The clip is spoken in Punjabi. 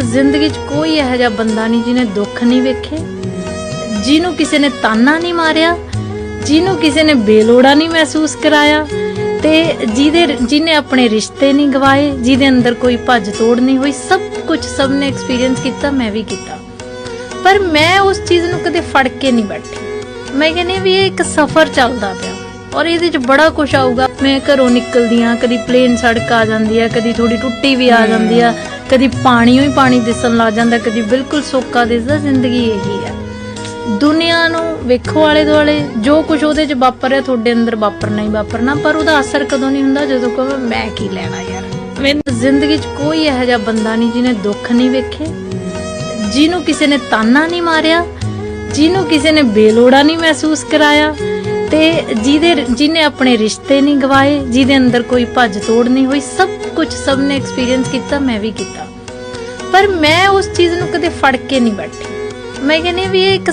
ਜ਼ਿੰਦਗੀ 'ਚ ਕੋਈ ਇਹੋ ਜਿਹਾ ਬੰਦਾ ਨਹੀਂ ਜਿਹਨੇ ਦੁੱਖ ਨਹੀਂ ਵੇਖੇ ਜਿਹਨੂੰ ਕਿਸੇ ਨੇ ਤਾਨਾ ਨਹੀਂ ਮਾਰਿਆ ਜਿਹਨੂੰ ਕਿਸੇ ਨੇ ਬੇਲੋੜਾ ਨਹੀਂ ਮਹਿਸੂਸ ਕਰਾਇਆ ਤੇ ਜਿਹਦੇ ਜਿਹਨੇ ਆਪਣੇ ਰਿਸ਼ਤੇ ਨਹੀਂ ਗਵਾਏ ਜਿਹਦੇ ਅੰਦਰ ਕੋਈ ਭੱਜ ਤੋੜ ਨਹੀਂ ਹੋਈ ਸਭ ਕੁਝ ਸਭ ਨੇ ਐਕਸਪੀਰੀਅੰਸ ਕੀਤਾ ਮੈਂ ਵੀ ਕੀਤਾ। ਪਰ ਮੈਂ ਉਸ ਚੀਜ਼ ਨੂੰ ਕਦੇ ਫੜ ਕੇ ਨਹੀਂ ਬੈਠੀ। ਮੈਂ ਕਹਿੰਦੀ ਵੀ ਇਹ ਇੱਕ ਸਫ਼ਰ ਚੱਲਦਾ ਪਿਆ ਔਰ ਇਹਦੇ 'ਚ ਬੜਾ ਕੁਝ ਆਊਗਾ। ਮੈਂ ਘਰੋਂ ਨਿਕਲਦੀ ਆ ਕਦੀ ਪਲੇਨ ਸੜਕ ਆ ਜਾਂਦੀ ਆ ਕਦੀ ਥੋੜੀ ਟੁੱਟੀ ਵੀ ਆ ਜਾਂਦੀ ਆ। ਕਦੀ ਪਾਣੀ ਹੀ ਪਾਣੀ ਦਿਸਣ ਲੱਗ ਜਾਂਦਾ, ਕਦੀ ਬਿਲਕੁਲ ਸੋਕਾ ਦਿਸਦਾ, ਜ਼ਿੰਦਗੀ ਇਹੀ ਆ ਦੁਨੀਆ ਨੂੰ ਵੇਖੋ ਆਲੇ ਦੁਆਲੇ, ਜੋ ਕੁਝ ਉਹਦੇ 'ਚ ਵਾਪਰ ਰਿਹਾ, ਤੁਹਾਡੇ ਅੰਦਰ ਵਾਪਰਨਾ ਹੀ ਵਾਪਰਨਾ, ਪਰ ਉਹਦਾ ਅਸਰ ਕਦੋਂ ਨਹੀਂ ਹੁੰਦਾ, ਜਦੋਂ ਕਹੋ ਮੈਂ ਕੀ ਲੈਣਾ ਯਾਰ। ਮੈਨੂੰ ਜ਼ਿੰਦਗੀ 'ਚ ਕੋਈ ਇਹੋ ਜਿਹਾ ਬੰਦਾ ਨਹੀਂ ਜਿਹਨੇ ਦੁੱਖ ਨਹੀਂ ਵੇਖੇ, ਜਿਹਨੂੰ ਕਿਸੇ ਨੇ ਤਾਨਾ ਨਹੀਂ ਮਾਰਿਆ, ਜਿਹਨੂੰ ਕਿਸੇ ਨੇ ਬੇਲੋੜਾ ਨਹੀਂ ਮਹਿਸੂਸ ਕਰਾਇਆ ਤੇ ਜਿਹਦੇ ਜਿਹਨੇ ਆਪਣੇ ਰਿਸ਼ਤੇ ਨਹੀਂ ਗਵਾਏ, ਜਿਹਦੇ ਅੰਦਰ ਕੋਈ ਭੱਜ ਤੋੜ ਨਹੀਂ ਹੋਈ, ਸਭ ਕੁਝ ਸਭ ਨੇ ਐਕਸਪੀਰੀਅੰਸ ਕੀਤਾ, ਮੈਂ ਵੀ ਕੀਤਾ। ਪਰ ਮੈਂ ਉਸ ਚੀਜ਼ ਨੂੰ ਕਦੇ ਫੜ ਕੇ ਨਹੀਂ ਬੈਠੀ। ਮੈਂ ਕਹਿੰਦੀ ਵੀ ਇਹ ਇੱਕ